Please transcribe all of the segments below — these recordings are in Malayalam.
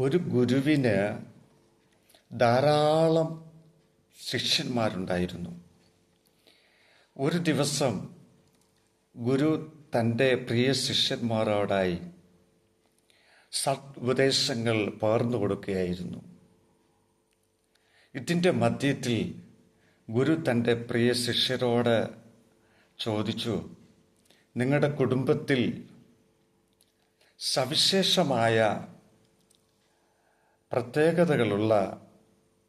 ഒരു ഗുരുവിന് ധാരാളം ശിഷ്യന്മാരുണ്ടായിരുന്നു. ഒരു ദിവസം ഗുരു തന്റെ പ്രിയ ശിഷ്യന്മാരോടായി സത് ഉപദേശങ്ങൾ പകർന്നു കൊടുക്കുകയായിരുന്നു. ഇതിന്റെ മധ്യത്തിൽ ഗുരു തന്റെ പ്രിയ ശിഷ്യരോട് ചോദിച്ചു നിങ്ങളുടെ കുടുംബത്തിൽ സവിശേഷമായ പ്രത്യേകതകളുള്ള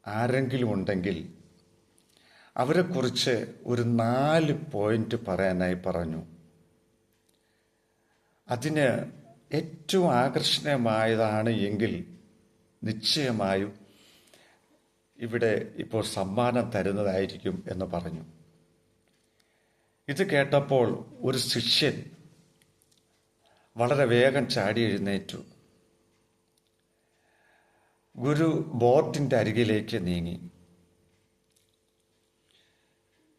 ആരെങ്കിലും ഉണ്ടെങ്കിൽ അവരെക്കുറിച്ച് ഒരു നാല് പോയിന്റ് പറയാനായി പറഞ്ഞു. അതിന് ഏറ്റവും ആകർഷണീയമായതാണ് എങ്കിൽ നിശ്ചയമായും ഇവിടെ ഇപ്പോൾ സമ്മാനം തരുന്നതായിരിക്കും എന്ന് പറഞ്ഞു. ഇത് കേട്ടപ്പോൾ ഒരു ശിഷ്യൻ വളരെ വേഗം ചാടി എഴുന്നേറ്റു. ഗുരു ബോട്ടിന്റെ അരികിലേക്ക് നീങ്ങി.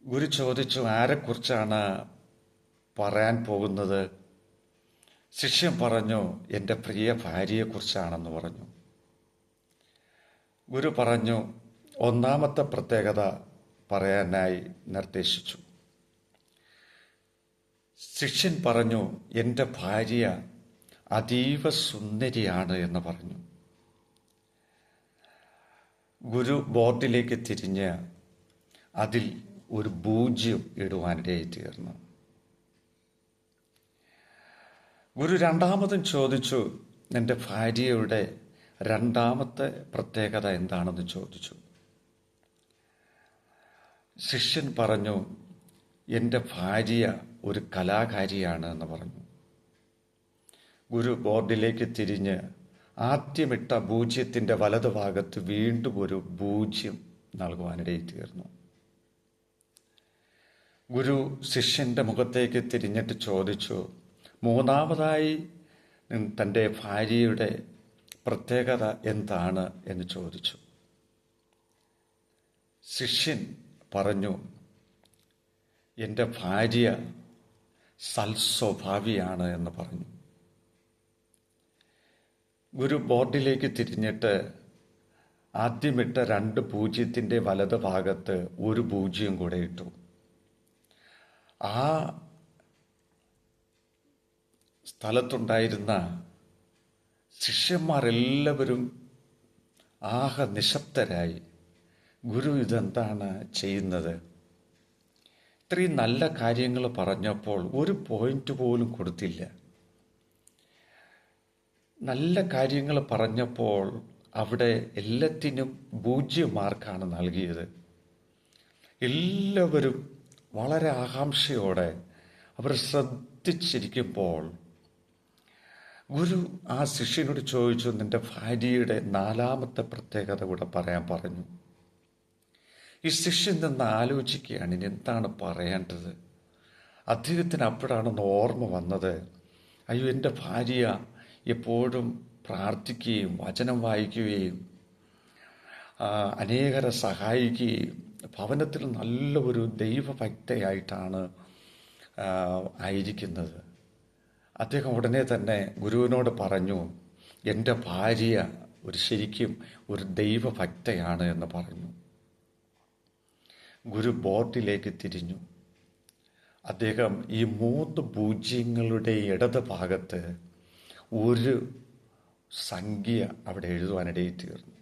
ഗുരു ചോദിച്ചു ആരെക്കുറിച്ചാണ് പറയാൻ പോകുന്നത്? ശിഷ്യൻ പറഞ്ഞു എന്റെ പ്രിയ ഭാര്യയെക്കുറിച്ചാണെന്ന് പറഞ്ഞു. ഗുരു പറഞ്ഞു ഒന്നാമത്തെ പ്രത്യേകത പറയാനായി നിർദ്ദേശിച്ചു. ശിഷ്യൻ പറഞ്ഞു എന്റെ ഭാര്യ അതീവ സുന്ദരിയാണ് എന്ന് പറഞ്ഞു. ഗുരു ബോർഡിലേക്ക് തിരിഞ്ഞ് അതിൽ ഒരു പൂജ്യം ഇടുവാനിടയായി തീർന്നു. ഗുരു രണ്ടാമതും ചോദിച്ചു എന്റെ ഭാര്യയുടെ രണ്ടാമത്തെ പ്രത്യേകത എന്താണെന്ന് ചോദിച്ചു. ശിഷ്യൻ പറഞ്ഞു എന്റെ ഭാര്യ ഒരു കലാകാരിയാണ് എന്ന് പറഞ്ഞു. ഗുരു ബോർഡിലേക്ക് തിരിഞ്ഞ് ആദ്യമിട്ട പൂജ്യത്തിന്റെ വലതുഭാഗത്ത് വീണ്ടും ഒരു പൂജ്യം നൽകുവാനിടയിൽ തീർന്നു. ഗുരു ശിഷ്യന്റെ മുഖത്തേക്ക് തിരിഞ്ഞിട്ട് ചോദിച്ചു മൂന്നാമതായി തന്റെ ഭാര്യയുടെ പ്രത്യേകത എന്താണ്? എന്ന് ചോദിച്ചു. ശിഷ്യൻ പറഞ്ഞു എന്റെ ഭാര്യ സൽസ്വഭാവിയാണ് എന്ന് പറഞ്ഞു. ഗുരു ബോർഡിലേക്ക് തിരിഞ്ഞിട്ട് ആദ്യമിട്ട രണ്ട് പൂജ്യത്തിന്റെ വലത് ഭാഗത്ത് ഒരു പൂജ്യം കൂടെ ഇട്ടു. ആ സ്ഥലത്തുണ്ടായിരുന്ന ശിഷ്യന്മാരെല്ലാവരും ആഹ നിശബ്ദരായി. ഗുരു ഇതെന്താണ് ചെയ്യുന്നത്? ഇത്രയും നല്ല കാര്യങ്ങൾ പറഞ്ഞപ്പോൾ ഒരു പോയിന്റ് പോലും കൊടുത്തില്ല. നല്ല കാര്യങ്ങൾ പറഞ്ഞപ്പോൾ അവിടെ എല്ലാത്തിനും പൂജ്യം മാർക്കാണ് നൽകിയത്. എല്ലാവരും വളരെ ആകാംക്ഷയോടെ അവർ ശ്രദ്ധിച്ചിരിക്കുമ്പോൾ ഗുരു ആ ശിഷ്യനോട് ചോദിച്ചു നിന്റെ ഭാര്യയുടെ നാലാമത്തെ പ്രത്യേകത കൂടെ പറയാൻ പറഞ്ഞു. ഈ ശിഷ്യൻ നിന്ന് ആലോചിക്കുകയാണ് ഇനി എന്താണ് പറയേണ്ടത്? അദ്ദേഹത്തിന് അപ്പോഴാണെന്ന് ഓർമ്മ വന്നത് അയ്യോ എന്റെ ഭാര്യ എപ്പോഴും പ്രാർത്ഥിക്കുകയും വചനം വായിക്കുകയും അനേകരെ സഹായിക്കുകയും ഭവനത്തിൽ നല്ല ഒരു ദൈവഭക്തയായിട്ടാണ് ആയിരിക്കുന്നത്. അദ്ദേഹം ഉടനെ തന്നെ ഗുരുവിനോട് പറഞ്ഞു എന്റെ ഭാര്യ ഒരു ശരിക്കും ഒരു ദൈവഭക്തയാണ് എന്ന് പറഞ്ഞു. ഗുരു ബോർഡിലേക്ക് തിരിഞ്ഞു. അദ്ദേഹം ഈ മൂന്ന് പൂജ്യങ്ങളുടെ ഇടത് ഭാഗത്ത് ഒരു സംഖ്യ അവിടെ എഴുതുവാനിടയിൽ തീർന്നു.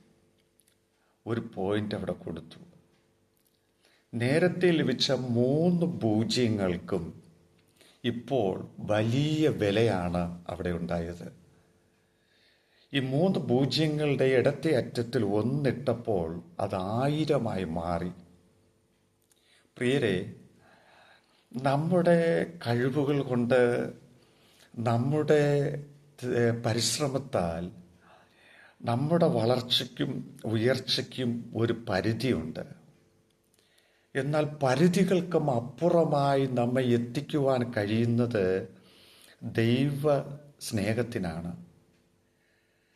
ഒരു പോയിന്റ് അവിടെ കൊടുത്തു. നേരത്തെ ലഭിച്ച മൂന്ന് പൂജ്യങ്ങൾക്കും ഇപ്പോൾ വലിയ വിലയാണ് അവിടെ ഉണ്ടായത്. ഈ മൂന്ന് പൂജ്യങ്ങളുടെ ഇടത്തെ അറ്റത്തിൽ ഒന്നിട്ടപ്പോൾ അത് ആയിരമായി മാറി. പ്രിയരെ നമ്മുടെ കഴിവുകൾ കൊണ്ട് നമ്മുടെ പരിശ്രമത്താൽ നമ്മുടെ വളർച്ചയ്ക്കും ഉയർച്ചയ്ക്കും ഒരു പരിധിയുണ്ട്. എന്നാൽ പരിധികൾക്കും അപ്പുറമായി നമ്മെ എത്തിക്കുവാൻ കഴിയുന്നത് ദൈവ സ്നേഹത്തിനാണ്.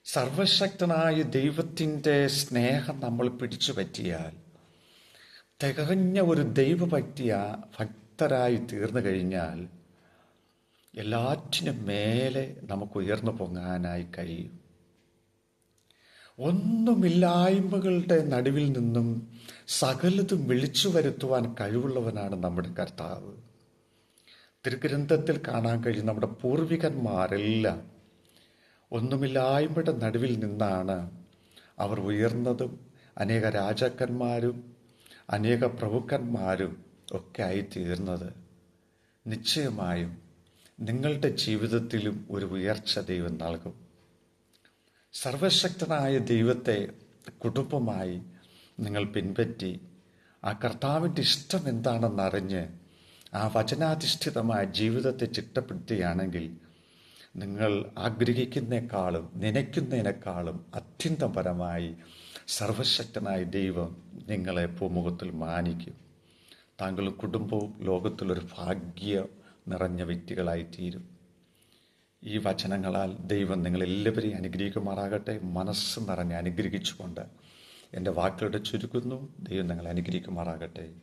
സർവശക്തനായ ദൈവത്തിന്റെ സ്നേഹം നമ്മൾ പിടിച്ചു പറ്റിയാൽ തികഞ്ഞ ഒരു ദൈവഭക്തിയ ഭക്തരായി തീർന്നു കഴിഞ്ഞാൽ എല്ലാറ്റിനും മേലെ നമുക്ക് ഉയർന്നു പൊങ്ങാനായി കഴിയും. ഒന്നുമില്ലായ്മകളുടെ നടുവിൽ നിന്നും സകലതും വിളിച്ചു വരുത്തുവാൻ കഴിവുള്ളവനാണ് നമ്മുടെ കർത്താവ്. തിരുഗ്രന്ഥത്തിൽ കാണാൻ കഴിയും നമ്മുടെ പൂർവികന്മാരെല്ലാം ഒന്നുമില്ലായ്മയുടെ നടുവിൽ നിന്നാണ് അവർ ഉയർന്നതും അനേക രാജാക്കന്മാരും അനേക പ്രഭുക്കന്മാരും ഒക്കെ ആയിത്തീർന്നത്. നിശ്ചയമായും നിങ്ങളുടെ ജീവിതത്തിലും ഒരു ഉയർച്ച ദൈവം നൽകും. സർവശക്തനായ ദൈവത്തെ കുടുംബമായി നിങ്ങൾ പിൻപറ്റി ആ കർത്താവിന്റെ ഇഷ്ടം എന്താണെന്നറിഞ്ഞ് ആ വചനാധിഷ്ഠിതമായ ജീവിതത്തെ ചിട്ടപ്പെടുത്തുകയാണെങ്കിൽ നിങ്ങൾ ആഗ്രഹിക്കുന്നേക്കാളും നനയ്ക്കുന്നതിനേക്കാളും അത്യന്തപരമായി സർവശക്തനായ ദൈവം നിങ്ങളെ പൂമുഖത്തിൽ മാനിക്കും. താങ്കൾ കുടുംബവും ലോകത്തിലൊരു ഭാഗ്യ നിറഞ്ഞ വ്യക്തികളായിത്തീരും. ഈ വചനങ്ങളാൽ ദൈവം നിങ്ങളെല്ലാവരെയും അനുഗ്രഹിക്കുമാറാകട്ടെ. മനസ്സ് നിറഞ്ഞ് അനുഗ്രഹിച്ചുകൊണ്ട് എന്റെ വാക്കുകളുടെ ചുരുക്കുന്നു. ദൈവം നിങ്ങളെ അനുഗ്രഹിക്കുമാറാകട്ടെ.